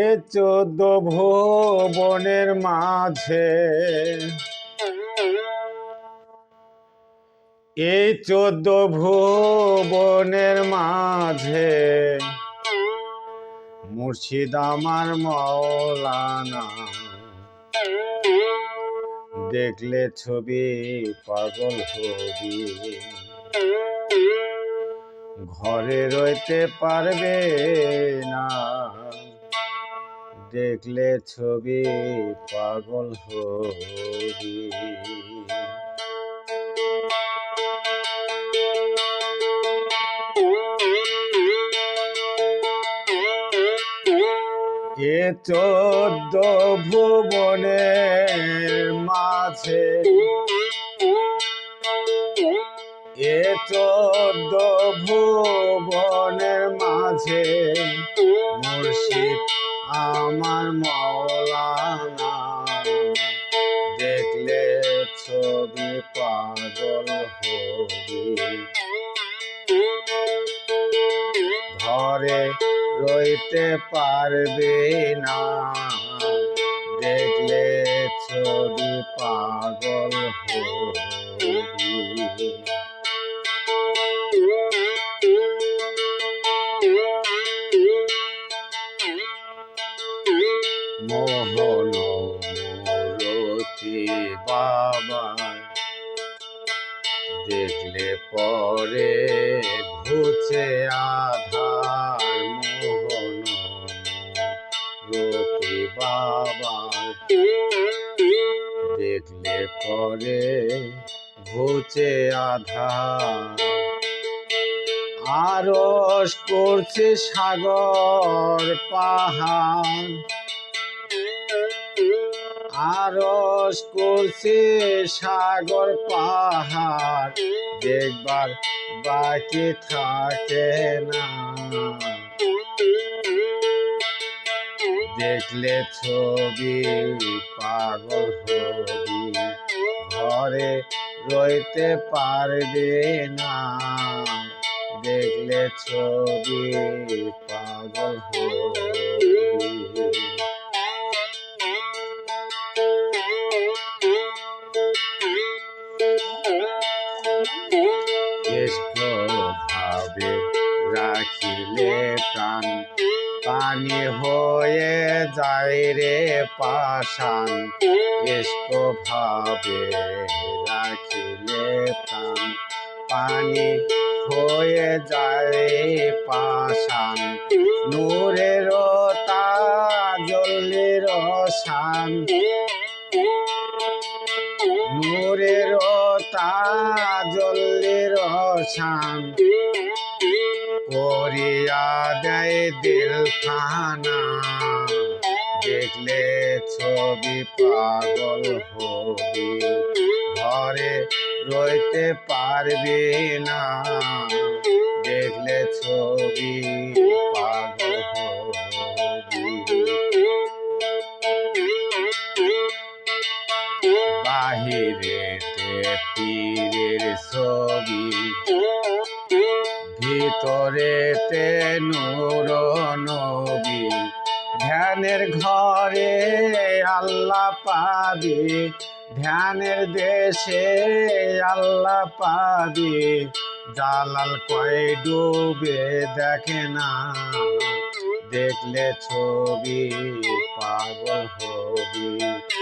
এ চোদ্দ ভুবনের মাঝে এই চোদ্দ ভুবনের মাঝে, মুর্শিদ আমার মৌলানা। দেখলে ছবি পাগল হবি। ঘরে রইতে পারবে না। দেখলে ছবি পাগল হবি। এ চোদ্দ ভুবনের মাঝে এ চোদ্দ ভুবনের মাঝে মুর্শিদ আমার মৌলানা দেখলে ছবি পাগল হবি। ঘরে রইতে পারবে না। দেখলে ছবি পাগল হবি। বাবা দেখলে পরে ঘুচে আধার মোহন রতি বাবা দেখলে পরে ঘুচে আধার। আরস করছে সাগর পাহাড়। আরস করছে সাগর পাহাড়। দেখবার বাকি থাকে না। দেখলে ছবি, পাগল হবি। ঘরে রইতে পারবে না। দেখলে ছবি, পাগল হবি। ভাবে রাখিলে প্রাণ। পানি হয়ে যায় রে কেষ্ট ভাবে রাখিলে প্রাণ। পানি হয়ে যায় পাষাণ। নূরের তাজলের শান। নূরের শান করিয়া দেয় দিল খানা দেখলে ছবি পাগল হবি। ঘরে রইতে পারবি না। দেখলে ছবি বাহিরেতে পীরের ছবি। ভিতরেতে নূর নবী। ধ্যানের ঘরে আল্লাহ পাবি। ধ্যানের দেশে আল্লাহ পাবি। জালাল কয় ডুবে দেখে না। দেখলে ছবি পাগল হবি।